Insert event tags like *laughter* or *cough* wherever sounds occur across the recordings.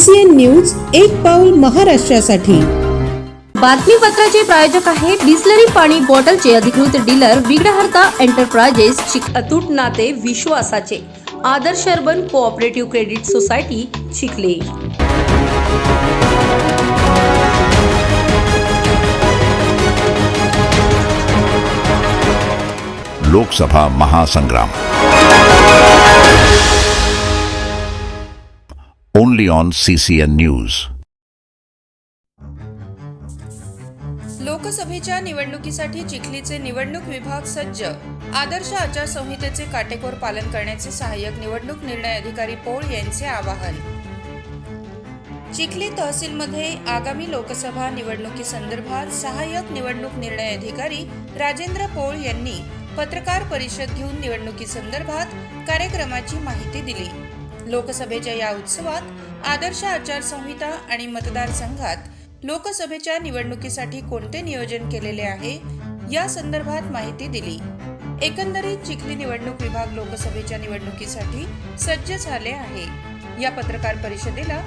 CCN news एक पाऊल महाराष्ट्रासाठी. बातमीपत्राचे प्रायोजक आहे बिस्लरी पाणी बॉटलचे अधिकृत डीलर विघ्नहर्ता एंटरप्राइजेस चिक अतूट नाते विश्वासाचे. Adarsh urban cooperative credit society Chikhle Lok Sabha महासंग्राम. Only ऑन CCN न्यूज लोकसभेच्या निवडणुकीसाठी चिखलीचे निवडणूक विभाग सज्ज. आदर्श आचारसंहितेचे काटेकोर पालन करण्याचे सहाय्यक निवडणूक निर्णय अधिकारी पोळ यांचे आवाहन. चिखली तहसीलमध्ये आगामी लोकसभा निवडणुकीसंदर्भात सहाय्यक निवडणूक निर्णय अधिकारी राजेंद्र पोळ यांनी पत्रकार परिषद घेऊन निवडणुकीसंदर्भात कार्यक्रमाची माहिती दिली. लोकसभेच्या या उत्सवात आदर्श आचारसंहिता आणि मतदारसंघात लोकसभेच्या निवडणुकीसाठी कोणते नियोजन केलेले आहे या संदर्भात माहिती दिली. एकंदरीत चिखली निवडणूक विभाग लोकसभेच्या निवडणुकीसाठी सज्ज झाले आहे. या पत्रकार परिषदेला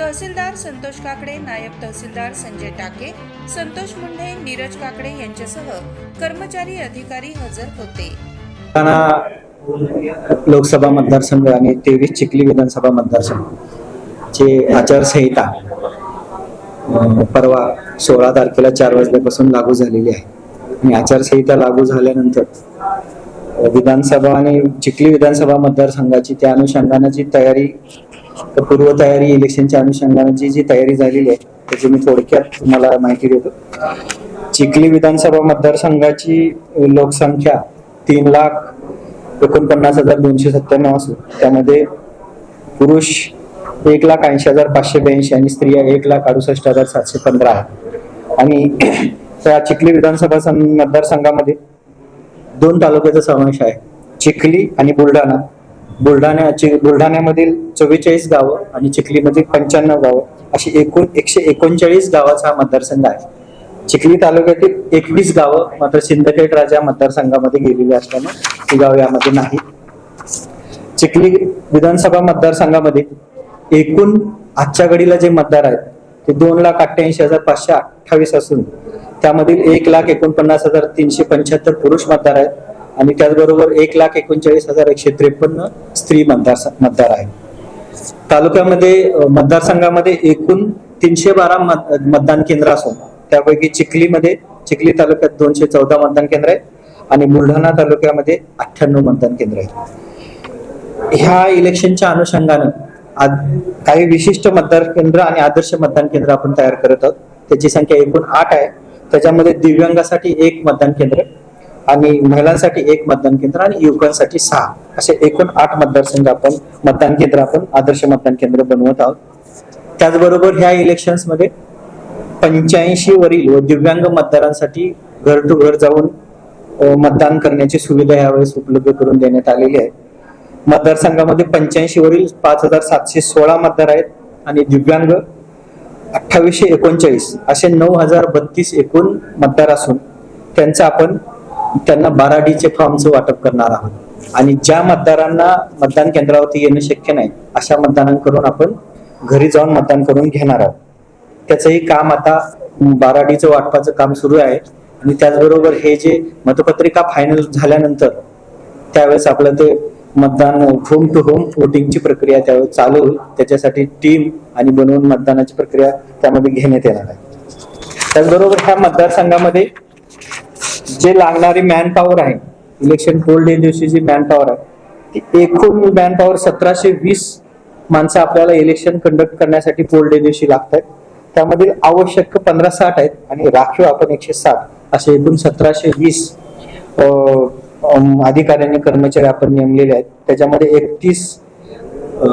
तहसीलदार संतोष काकडे नायब तहसीलदार संजय टाके संतोष मुंढे नीरज काकडे यांच्यासह कर्मचारी अधिकारी हजर होते. लोकसभा मतदारसंघ आणि तेवीस चिखली विधानसभा मतदारसंघ आचारसंहिता परवा सोळा तारखेला चार वाजल्यापासून लागू झालेली आहे. आणि आचारसंहिता लागू झाल्यानंतर विधानसभा आणि चिखली विधानसभा मतदारसंघाची त्या अनुषंगाने जी तयारी पूर्वतयारी इलेक्शनच्या अनुषंगाने जी जी तयारी झालेली आहे त्याची मी थोडक्यात तुम्हाला माहिती देतो. चिखली विधानसभा मतदारसंघाची लोकसंख्या तीन लाख एकोणपन्नास हजार दोनशे सत्त्याण्णव असून त्यामध्ये पुरुष एक लाख ऐंशी हजार पाचशे ब्याऐंशी आणि स्त्रिया एक लाख अडुसष्ट हजार सातशे पंधरा आहे. आणि *clears throat* त्या चिखली विधानसभा सं- मतदारसंघामध्ये दोन तालुक्याचा समावेश आहे. चिखली आणि बुलढाणा. बुलढाणा चि- बुलढाण्यामधील चव्वेचाळीस गावं आणि चिखलीमधील पंच्याण्णव गावं अशी एकूण एकशे एकोणचाळीस गावाचा हा मतदारसंघ आहे. चिखली तालुक्यातील एकवीस गावं मात्र सिंदखेड राजा मतदारसंघामध्ये गेलेली असल्यानं ही गाव यामध्ये नाही चिखली विधानसभा मतदारसंघामध्ये एकूण आजच्या घडीला जे मतदार आहेत ते दोन लाख अठ्ठ्याऐंशी हजार पाचशे अठ्ठावीस असून त्यामधील एक लाख एकोणपन्नास हजार तीनशे पंच्याहत्तर पुरुष मतदार आहेत आणि त्याचबरोबर एक लाख एकोणचाळीस हजार एकशे त्रेपन्न स्त्री मतदार मतदार आहेत. तालुक्यामध्ये मतदारसंघामध्ये एकूण तीनशे बारा मत- मतदान केंद्र असून त्यापैकी चिखलीमध्ये चिखली तालुक्यात दोनशे चौदा मतदान केंद्र आहेत आणि बुलढाणा तालुक्यामध्ये अठ्ठ्याण्णव मतदान केंद्र आहेत. ह्या इलेक्शनच्या अनुषंगानं काही विशिष्ट मतदान केंद्र आणि आदर्श मतदान केंद्र आपण तयार करत आहोत. त्याची संख्या एकूण आठ आहे. त्याच्यामध्ये दिव्यांगासाठी एक मतदान केंद्र आणि महिलांसाठी एक मतदान केंद्र आणि युवकांसाठी सहा. असे एकूण आठ मतदारसंघ आपण मतदान केंद्र आपण आदर्श मतदान केंद्र बनवत आहोत. त्याचबरोबर ह्या इलेक्शन्समध्ये पंच्याऐंशी वरील व दिव्यांग मतदारांसाठी घर टू घर जाऊन मतदान करण्याची सुविधा यावेळेस उपलब्ध करून देण्यात आलेली आहे. मतदारसंघामध्ये पंच्याऐंशी वरील पाच हजार सातशे सोळा मतदार आहेत आणि दिव्यांग अठ्ठावीसशे एकोणचाळीस असे नऊ हजार बत्तीस एकूण मतदार असून त्यांचं आपण त्यांना बारा डीचे फॉर्मचं वाटप करणार आहोत. आणि ज्या मतदारांना मतदान केंद्रावरती येणं शक्य नाही अशा मतदानांकडून आपण घरी जाऊन मतदान करून घेणार आहोत. त्याचंही काम आता बाराडीचं वाटपाचं काम सुरू आहे. आणि त्याचबरोबर हे जे मतपत्रिका फायनल झाल्यानंतर त्यावेळेस आपलं ते मतदान होम टू होम वोटिंगची प्रक्रिया त्यावेळेस चालू होईल. त्याच्यासाठी टीम आणि बनवून मतदानाची प्रक्रिया त्यामध्ये घेण्यात येणार आहे. त्याचबरोबर ह्या मतदारसंघामध्ये जे लागणारी मॅन पॉवर आहे इलेक्शन पोल डे दिवशी जी मॅन पॉवर आहे ती एकूण मॅन पॉवर सतराशे वीस माणसं आपल्याला इलेक्शन कंडक्ट करण्यासाठी पोल डे दिवशी लागतात त्यामधील आवश्यक पंधरा साठ आहेत आणि राखीव आपण एकशे साठ असे एकूण सतराशे वीस अधिकाऱ्यांनी कर्मचारी आपण नेमलेले आहेत. त्याच्यामध्ये एकतीस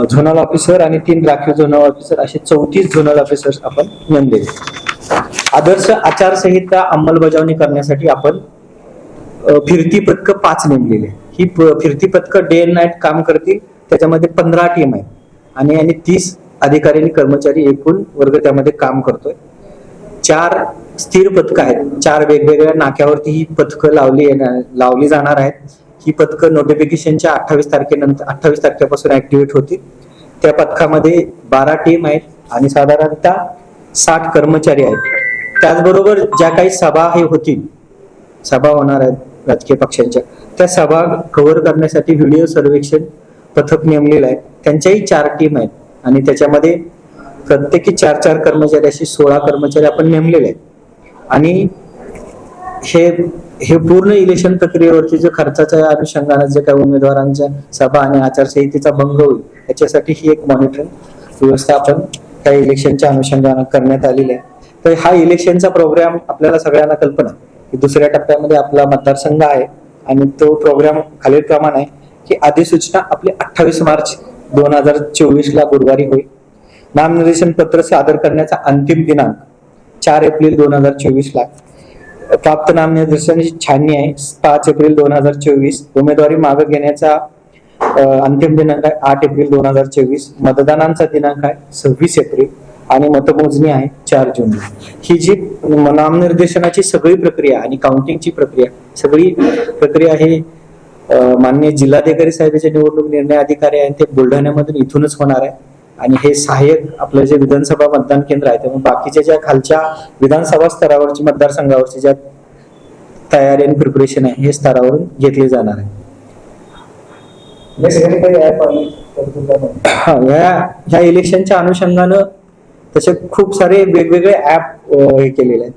झोनल ऑफिसर आणि तीन राखीव झोनल ऑफिसर असे चौतीस झोनल ऑफिसर्स आपण नेमलेले आदर्श आचारसंहिता अंमलबजावणी करण्यासाठी आपण फिरती पथक पाच नेमलेले आहे. ही फिरती पथक डे अँड नाईट काम करतील. त्याच्यामध्ये पंधरा टीम आहे आणि आणि तीस अधिकारी आणि कर्मचारी एकूण वर्ग त्यामध्ये काम करतोय. चार स्थिर पथकं आहेत. चार वेगवेगळ्या नाक्यावरती ही पथकं लावली येणार- लावली जाणार आहेत. ही पथकं नोटिफिकेशनच्या अठ्ठावीस तारखेनंतर अठ्ठावीस तारखेपासून ऍक्टिव्हेट होतील. त्या पथकामध्ये बारा टीम आहेत आणि साधारणतः साठ कर्मचारी आहेत. त्याचबरोबर ज्या काही सभा हे होतील सभा होणार आहेत राजकीय पक्षांच्या त्या सभा कव्हर करण्यासाठी व्हिडिओ सर्वेक्षण पथक नेमलेलं आहे. त्यांच्याही चार टीम आहेत. आणि त्याच्यामध्ये प्रत्येकी चार चार कर्मचारी अशी सोळा कर्मचारी आपण नेमलेले आहेत. आणि हे हे पूर्ण इलेक्शन प्रक्रियेवरती जे खर्चाच्या अनुषंगाने जे काही उमेदवारांच्या सभा आणि आचारसंहितेचा भंग होईल याच्यासाठी ही एक मॉनिटरिंग व्यवस्था आपण त्या इलेक्शनच्या अनुषंगाने करण्यात आलेली आहे. तर हा इलेक्शनचा प्रोग्राम आपल्याला सगळ्यांना कल्पना की दुसऱ्या टप्प्यामध्ये आपला मतदारसंघ आहे आणि तो प्रोग्राम खालीलप्रमाणे आहे की अधिसूचना आपली अठ्ठावीस मार्च दोन हजार चोवीस ला गुरुवारी होईल. नामनिर्देशन पत्र सादर करण्याचा अंतिम दिनांक चार एप्रिल दोन हजार चोवीस ला. प्राप्त नामनिर्देशनाची छाननी आहे. पाच एप्रिल दोन हजार चोवीस. उमेदवारी मागे घेण्याचा अंतिम दिनांक आहे आठ एप्रिल दोन हजार चोवीस. मतदानांचा दिनांक आहे सव्वीस एप्रिल आणि मतमोजणी आहे चार जून. ही जी नामनिर्देशनाची सगळी प्रक्रिया आणि काउंटिंगची प्रक्रिया सगळी प्रक्रिया ही माननीय जिल्हाधिकारी साहेबांचे निवडणूक निर्णय अधिकारी आहे ते बुलढाण्यामधून इथूनच होणार आहे. आणि हे सहाय्यक आपलं जे विधानसभा मतदान केंद्र आहे त्यामुळे बाकीच्या ज्या खालच्या विधानसभा स्तरावरची मतदारसंघावरची ज्या तयारी आणि प्रिपरेशन आहे हे स्तरावरून घेतली जाणार आहे. या ह्या इलेक्शनच्या अनुषंगानं तसे खूप सारे वेगवेगळे ऍप हे केलेले आहेत.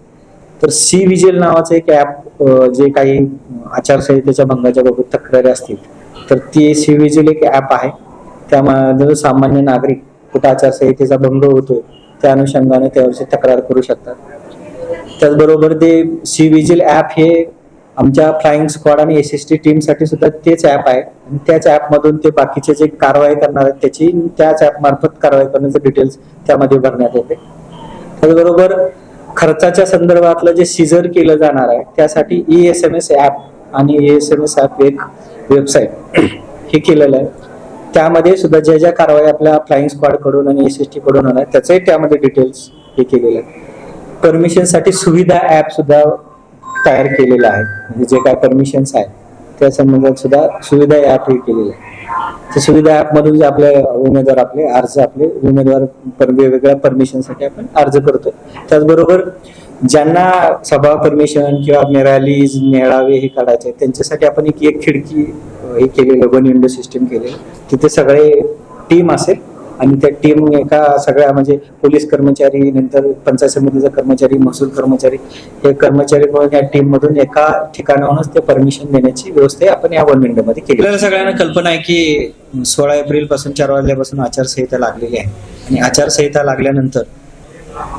तर सी विजिल नावाचं एक ऍप जे काही आचारसंहितेच्या भंगाच्या बाबत तक्रारी असतील तर ती सी विजिल एक ऍप आहे. त्यामध्ये सामान्य नागरिक कुठं आचारसंहितेचा भंग होतो त्या अनुषंगाने त्यावरची तक्रार करू शकतात. त्याचबरोबर ते सी विजिल ऍप हे आमच्या फ्लाइंग स्क्वॉड आणि एस एस टी टीमसाठी सुद्धा तेच ऍप आहे. आणि त्याच ऍप मधून ते बाकीचे जे कारवाई करणार आहेत त्याची त्याच ऍप मार्फत कारवाई करण्याचे डिटेल्स त्यामध्ये भरण्यात येते. त्याचबरोबर खर्चाच्या संदर्भातलं जे सीजर केलं जाणार आहे त्यासाठी E S M S app आणि E S M S app एक वेबसाईट हे केलेलं आहे. त्यामध्ये सुद्धा ज्या ज्या कारवाई आपल्या फ्लाइंग स्क्वॉडकडून आणि एस एस टीकडून होणार त्याचंही त्यामध्ये डिटेल्स हे केलेलं आहे. परमिशनसाठी सुविधा ॲप सुद्धा तयार केलेलं आहे. म्हणजे जे काय परमिशन्स आहेत त्या संबंधात सुद्धा सुविधा ॲप हे केलेलं आहे. त्या सुविधा ॲपमधून जे आपले उमेदवार आपले अर्ज आपले उमेदवार पर- वेगवेगळ्या परमिशनसाठी आपण अर्ज करतो त्याचबरोबर ज्यांना सभा परमिशन किंवा रॅलीज मेळावे हे काढायचे त्यांच्यासाठी आपण एक एक खिडकी हे केलेलं वन विंडो सिस्टीम केलेलं तिथे सगळे टीम असेल आणि त्या टीम एका सगळ्या म्हणजे पोलीस कर्मचारी नंतर पंचायत समितीचा कर्मचारी महसूल कर्मचारी हे कर्मचारी मिळून या टीम मधून एका ठिकाणाहूनच ते परमिशन देण्याची व्यवस्था आपण या वन विंडो मध्ये केली. आपल्याला सगळ्यांना कल्पना आहे की सोळा एप्रिलपासून चार वाजल्यापासून आचारसंहिता लागलेली आहे. आणि आचारसंहिता लागल्यानंतर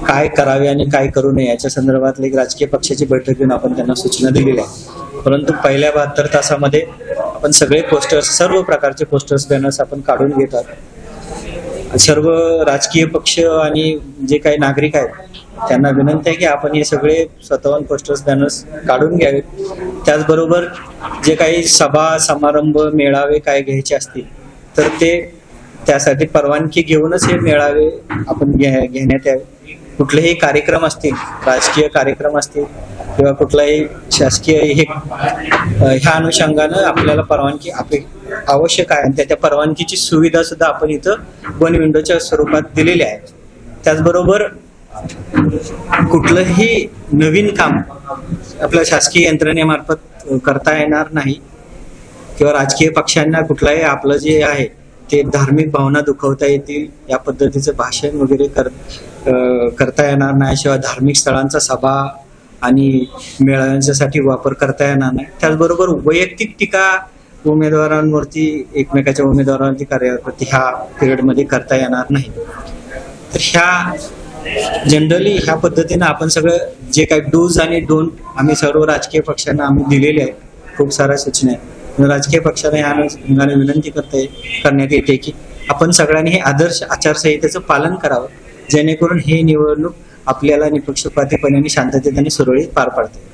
काय करावे आणि काय करू नये याच्या संदर्भातली एक राजकीय पक्षाची बैठक घेऊन आपण त्यांना सूचना दिलेल्या आहे परंतु पहिल्या बहात्तर तासामध्ये आपण सगळे पोस्टर्स सर्व प्रकारचे पोस्टर्स बॅनर्स आपण काढून घेतात सर्व राजकीय पक्ष आणि जे काही नागरिक आहेत त्यांना विनंती आहे की आपण हे सगळे स्वतःहून पोस्टर्स बॅनर्स काढून घ्यावेत. त्याचबरोबर जे काही सभा समारंभ मेळावे काय घ्यायचे असतील तर ते त्यासाठी परवानगी घेऊनच हे मेळावे आपण घे- घेण्यात यावे. कुठलेही कार्यक्रम असतील राजकीय कार्यक्रम असतील किंवा कुठलाही शासकीय हे ह्या अनुषंगानं आपल्याला परवानगी आपली आवश्यक आहे. आणि त्या त्या परवानगीची सुविधा सुद्धा आपण इथं वन विंडोच्या स्वरूपात दिलेली आहे. त्याचबरोबर कुठलंही नवीन काम आपल्या शासकीय यंत्रणेमार्फत करता येणार नाही किंवा राजकीय पक्षांना कुठलाही आपलं जे आहे ते धार्मिक भावना दुखवता येतील या पद्धतीचं भाषण वगैरे कर करता येणार नाही. शिवाय धार्मिक स्थळांचा सभा आणि मेळाव्यांसाठी वापर करता येणार नाही. त्याचबरोबर वैयक्तिक टीका उमेदवारांवरती एकमेकाच्या उमेदवारांवरती कार्यावरती ह्या पिरियडमध्ये करता येणार नाही. तर ह्या जनरली ह्या पद्धतीनं आपण सगळं जे काही डूज आणि डोंट आम्ही सर्व राजकीय पक्षांना आम्ही दिलेले आहेत. खूप साऱ्या सूचना आहेत. राजकीय पक्षांना ह्या अनुषंगाने विनंती करता करण्यात येते की आपण सगळ्यांनी हे आदर्श आचारसंहितेचं पालन करावं. जेणेकरून ही निवडणूक आपल्याला निपक्षपातीपणे आणि शांततेत आणि सुरळीत पार पाडते.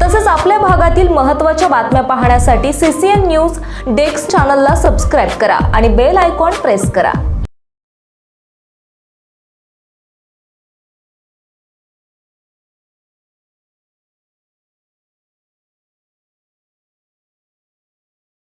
तसंच आपल्या भागातील महत्त्वाच्या बातम्या पाहण्यासाठी सीसीएन न्यूज डेस्क चॅनलला सबस्क्राईब करा आणि बेल आयकॉन प्रेस करा.